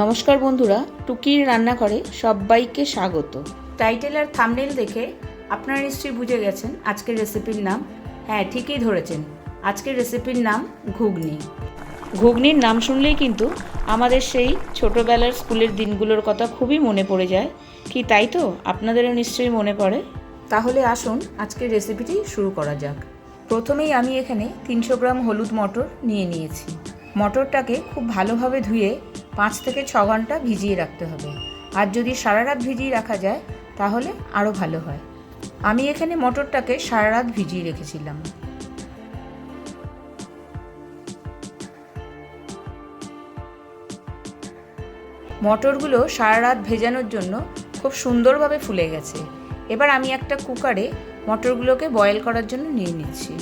নমস্কার বন্ধুরা, টুকির রান্নাঘরে সবাইকে স্বাগত। টাইটেল আর থামনেল দেখে আপনারা নিশ্চয়ই বুঝে গেছেন আজকের রেসিপির নাম। হ্যাঁ ঠিকই ধরেছেন, আজকের রেসিপির নাম ঘুগনি। ঘুগনির নাম শুনলেই কিন্তু আমাদের সেই ছোটোবেলার স্কুলের দিনগুলোর কথা খুবই মনে পড়ে যায়। কি তাই তো? আপনাদেরও নিশ্চয়ই মনে পড়ে। তাহলে আসুন আজকের রেসিপিটি শুরু করা যাক। প্রথমেই আমি এখানে তিনশো গ্রাম হলুদ মটর নিয়ে নিয়েছি। মটরটাকে খুব ভালোভাবে ধুয়ে পাঁচ থেকে ছ ঘণ্টা ভিজিয়ে রাখতে হবে। আর যদি সারা রাত ভিজিয়ে রাখা যায়, তাহলে আরও ভালো হয়। আমি এখানে মটরটাকে সারা রাত ভিজিয়ে রেখেছিলাম। মটরগুলো সারা রাত ভেজানোর জন্য খুব সুন্দরভাবে ফুলে গেছে। এবার আমি একটা কুকারে মটরগুলোকে বয়েল করার জন্য নিয়ে নিচ্ছি।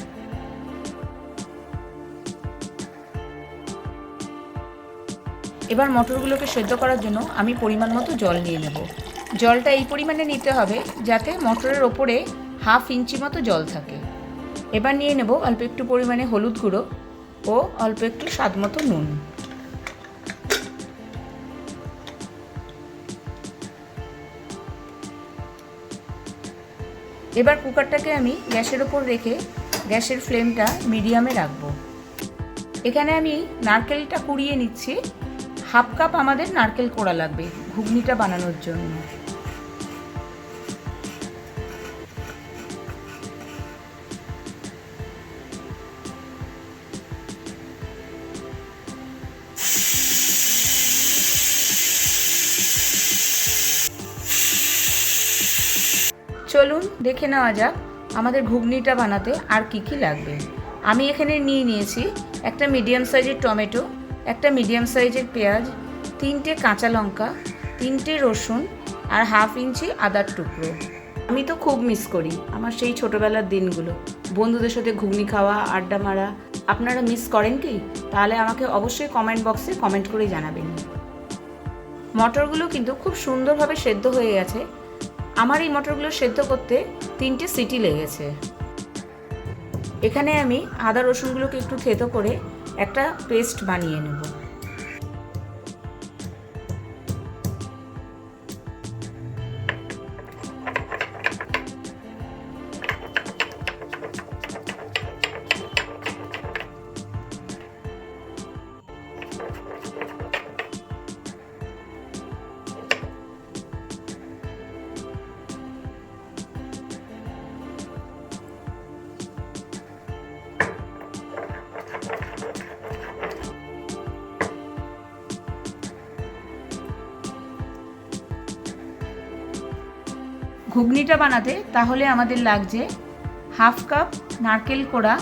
এবার মটরগুলোকে সেদ্ধ করার জন্য আমি পরিমাণ মতো জল নিয়ে নেব। জলটা এই পরিমাণে নিতে হবে যাতে মটরের ওপরে হাফ ইঞ্চি মতো জল থাকে। এবার নিয়ে নেব অল্প একটু পরিমাণে হলুদ গুঁড়ো ও অল্প একটু স্বাদ মতো নুন। এবার কুকারটাকে আমি গ্যাসের ওপর রেখে গ্যাসের ফ্লেমটা মিডিয়ামে রাখব। এখানে আমি নারকেলটা কুড়িয়ে নিচ্ছি। হাফ কাপ আমাদের নারকেল কোড়া লাগবে, ঘুগনিটা বানানোর জন্য। চলুন দেখে নেওয়া যাক আমাদের ঘুগনিটা বানাতে আর কি কি লাগবে। আমি এখানে নিয়ে নিয়েছি একটা মিডিয়াম সাইজের টমেটো একটা মিডিয়াম সাইজের পেঁয়াজ, তিনটে কাঁচা লঙ্কা, তিনটে রসুন আর হাফ ইঞ্চি আদার টুকরো। আমি তো খুব মিস করি আমার সেই ছোটোবেলার দিনগুলো। বন্ধুদের সাথে ঘুগনি খাওয়া, আড্ডা মারা। আপনারা মিস করেন কি? তাহলে আমাকে অবশ্যই কমেন্ট বক্সে কমেন্ট করে জানাবেন। মটরগুলো কিন্তু খুব সুন্দরভাবে সেদ্ধ হয়ে গেছে। আমার এই মটরগুলো সেদ্ধ করতে তিনটে সিটি লেগেছে। এখানে আমি আদা রসুনগুলোকে একটু থেতো করে একটা পেস্ট বানিয়ে নেব। ঘুগনিটা বানাতে তাহলে আমাদের লাগছে হাফ কাপ নারকেল কোড়া,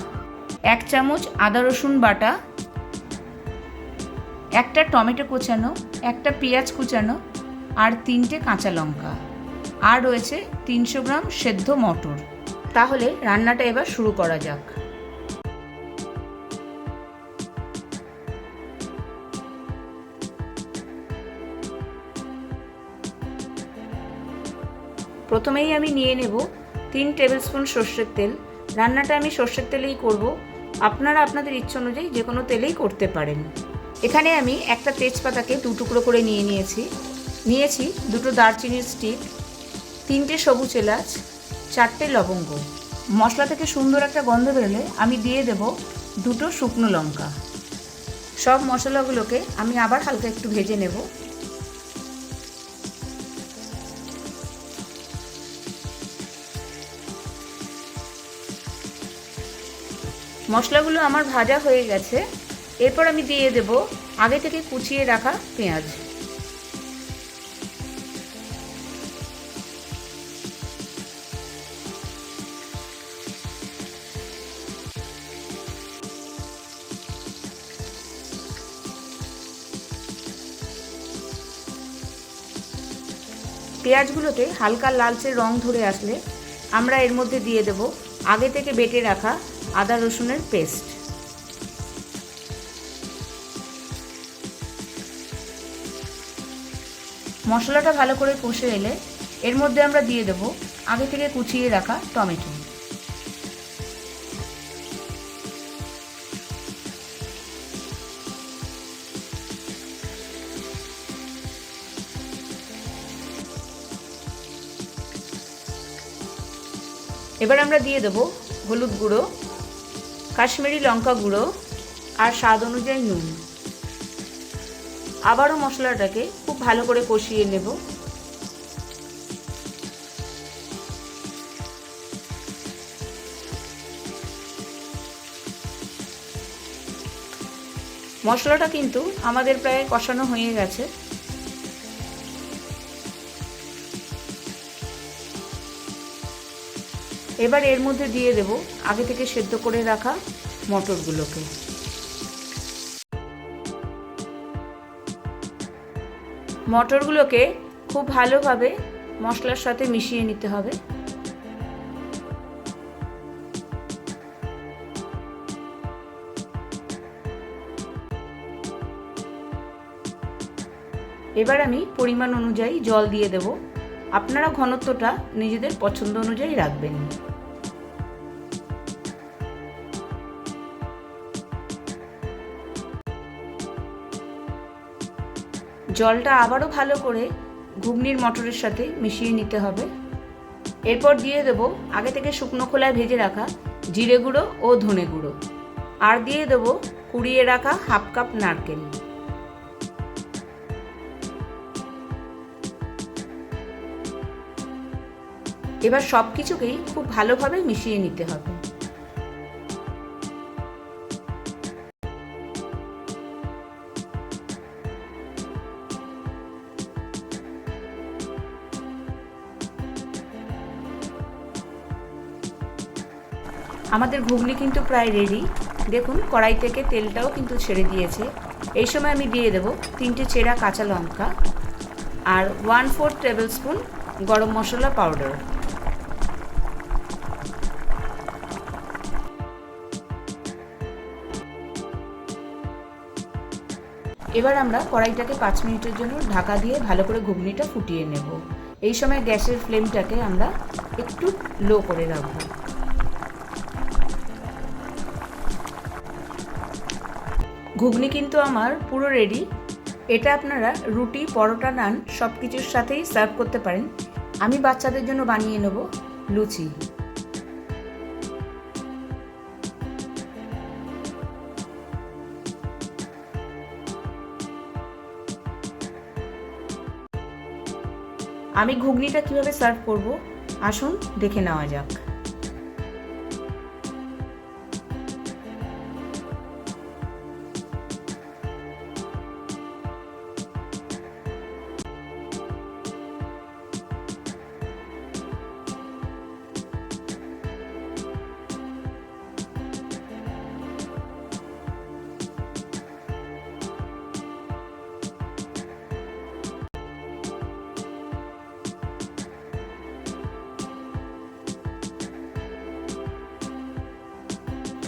এক চামচ আদা রসুন বাটা, একটা টমেটো কুচানো, একটা পেঁয়াজ কুচানো আর তিনটে কাঁচা লঙ্কা। আর রয়েছে তিনশো গ্রাম সেদ্ধ মটর। তাহলে রান্নাটা এবার শুরু করা যাক। প্রথমেই আমি নিয়ে নেব তিন টেবিল স্পুন সর্ষের তেল। রান্নাটা আমি সর্ষের তেলেই করব। আপনারা আপনাদের ইচ্ছে অনুযায়ী যে কোনো তেলেই করতে পারেন। এখানে আমি একটা তেজপাতাকে দু টুকরো করে নিয়ে নিয়েছি। নিয়েছি দুটো দারচিনির স্টিক, তিনটে সবুজ এলাচ, চারটে লবঙ্গ। মশলা থেকে সুন্দর একটা গন্ধ বেরোলে আমি দিয়ে দেব দুটো শুকনো লঙ্কা। সব মশলাগুলোকে আমি আবার হালকা একটু ভেজে নেব। মশলাগুলো আমার ভাজা হয়ে গেছে। এরপর আমি দিয়ে দেব আগে থেকে কুচিয়ে রাখা পেঁয়াজ। পেঁয়াজগুলোতে হালকা লালচে রং ধরে আসলে আমরা এর মধ্যে দিয়ে দেব আগে থেকে বেটে রাখা আদা রসুনের পেস্ট। মশলাটা ভালো করে কষে এলে এর মধ্যে আমরা দিয়ে দেব আগে থেকে কুচিয়ে রাখা টমেটো। এবার আমরা দিয়ে দেব হলুদ গুঁড়ো। কাশ্মীরি লঙ্কা গুঁড়ো আর স্বাদ অনুযায়ী নুন। আবারও মশলাটাকে খুব ভালো করে কষিয়ে নেব। মশলাটা কিন্তু আমাদের প্রায় কষানো হয়ে গেছে। এবার এর মধ্যে দিয়ে দেব আগে থেকে সেদ্ধ করে রাখা মটরগুলোকে। মটরগুলোকে খুব ভালোভাবে মশলার সাথে মিশিয়ে নিতে হবে। এবার আমি পরিমাণ অনুযায়ী জল দিয়ে দেব। আপনারা ঘনত্বটা নিজেদের পছন্দ অনুযায়ী রাখবেন। জলটা আবারও ভালো করে ঘুগনির মটরের সাথে মিশিয়ে নিতে হবে। এরপর দিয়ে দেবো আগে থেকে শুকনো খোলায় ভেজে রাখা জিরে গুঁড়ো ও ধনে গুঁড়ো। আর দিয়ে দেবো কুড়িয়ে রাখা হাফ কাপ নারকেল। এবার সব কিছুকেই খুব ভালোভাবে মিশিয়ে নিতে হবে। আমাদের ঘুগনি কিন্তু প্রায় রেডি দেখুন, কড়াই থেকে তেলটাও কিন্তু ছেড়ে দিয়েছে। এই সময় আমি দিয়ে দেব তিনটে চেরা কাঁচা লঙ্কা আর one four tablespoon garam masala powder এবার আমরা কড়াইটাকে পাঁচ মিনিটের জন্য ঢাকা দিয়ে ভালো করে ঘুগনিটা ফুটিয়ে নেব। এই সময় গ্যাসের ফ্লেমটাকে আমরা একটু লো করে রাখব। ঘুগনি কিন্তু আমার পুরো রেডি এটা আপনারা রুটি, পরোটা, নান সব কিছুর সাথেই সার্ভ করতে পারেন। আমি বাচ্চাদের জন্য বানিয়ে নেব লুচি। আমি ঘুগনিটা কীভাবে সার্ভ করব? আসুন দেখে নেওয়া যাক।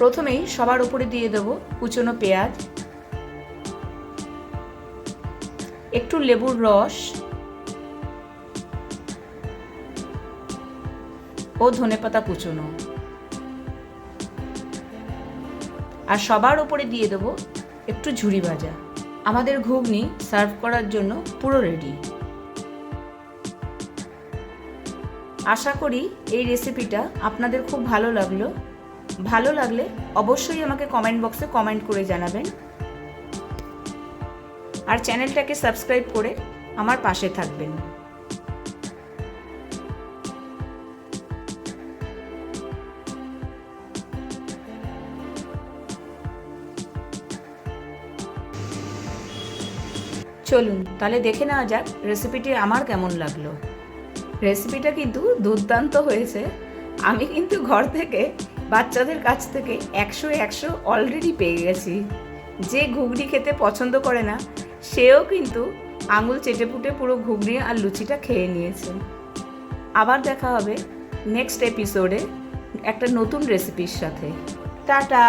প্রথমেই সবার উপরে দিয়ে দেব কুচনো পেঁয়াজ, একটু লেবুর রস ও ধনেপাতা কুচনো। আর সবার উপরে দিয়ে দেব একটু ঝুরি ভাজা। আমাদের ঘুগনি সার্ভ করার জন্য পুরো রেডি আশা করি এই রেসিপিটা আপনাদের খুব ভালো লাগল। ভালো লাগলে অবশ্যই আমাকে কমেন্ট বক্সে কমেন্ট করে জানাবেন। আর চ্যানেলটাকে সাবস্ক্রাইব করে আমার পাশে থাকবেন। চলুন, তাহলে দেখে নেওয়া যাক রেসিপিটি আমার কেমন লাগল। রেসিপিটা কিন্তু দুর্দান্ত হয়েছে। আমি কিন্তু ঘর থেকে বাচ্চাদের কাছ থেকে একশো একশো অলরেডি পেয়ে গেছি। যে ঘুগনি খেতে পছন্দ করে না, সেও কিন্তু আঙুল চেটে পুটে পুরো ঘুগনি আর লুচিটা খেয়ে নিয়েছে। আবার দেখা হবে নেক্সট এপিসোডে একটা নতুন রেসিপির সাথে। টাটা!